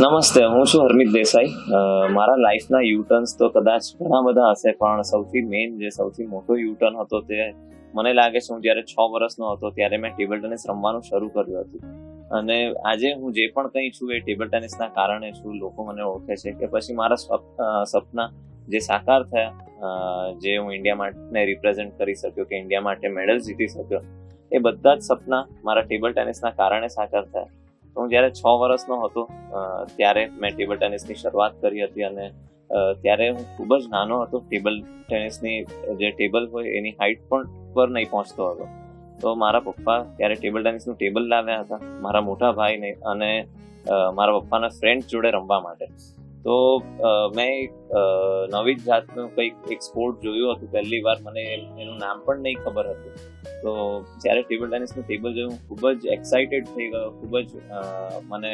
નમસ્તે, હું છું હરમિત દેસાઈ. મારા લાઈફના યુટર્ન્સ તો કદાચ ઘણા બધા હશે, પણ સૌથી મેઇન જે સૌથી મોટો યુટર્ન હતો તે મને લાગે છે, હું જ્યારે છ વર્ષનો હતો, ત્યારે મેં ટેબલ ટેનિસ રમવાનું શરૂ કર્યું હતું. અને આજે હું જે પણ કંઈ છું, એ ટેબલ ટેનિસના કારણે છું, લોકો મને ઓળખે છે કે પછી મારા સપના જે સાકાર થયા જે હું ઇન્ડિયા માટે રિપ્રેઝેન્ટ કરી શક્યો કે ઇન્ડિયા માટે મેડલ જીતી શક્યો, એ બધા જ સપના મારા ટેબલ ટેનિસના કારણે સાકાર થયા. હું જ્યારે છ વર્ષનો હતો ત્યારે મેં ટેબલ ટેનિસની શરૂઆત કરી હતી અને ત્યારે હું ખૂબ જ નાનો હતો. ટેબલ ટેનિસની જે ટેબલ હોય એની હાઈટ પણ પર નહીં પહોંચતો હતો. તો મારા પપ્પા ત્યારે ટેબલ ટેનિસનું ટેબલ લાવ્યા હતા, મારા મોટા ભાઈને અને મારા પપ્પાના ફ્રેન્ડ જોડે રમવા માટે. તો મેં એક નવી જ જાતનું કંઈક એક સ્પોર્ટ જોયું હતું પહેલી વાર. મને એનું નામ પણ નહીં ખબર હતું. તો જ્યારે ટેબલ ટેનિસનું ટેબલ જોયું ખૂબ જ એક્સાઇટેડ થઈ ગયો. ખૂબ જ મને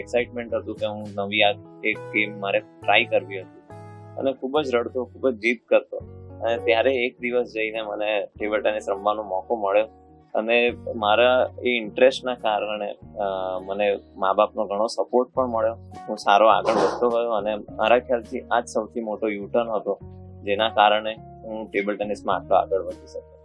એક્સાઇટમેન્ટ હતું કે હું નવી આ એક ગેમ મારે ટ્રાય કરવી હતી. અને ખૂબ જ રડતો, ખૂબ જ જીદ કરતો. અને ત્યારે એક દિવસ જઈને મને ટેબલ ટેનિસ રમવાનો મોકો મળ્યો. અને મારા એ ઇન્ટરેસ્ટના કારણે મને મા બાપનો ઘણો સપોર્ટ પણ મળ્યો. હું સારો આગળ વધતો ગયો અને મારા ખ્યાલથી આ જ સૌથી મોટો યુટર્ન હતો, જેના કારણે હું ટેબલ ટેનિસમાં આટલો આગળ વધી શક્યો.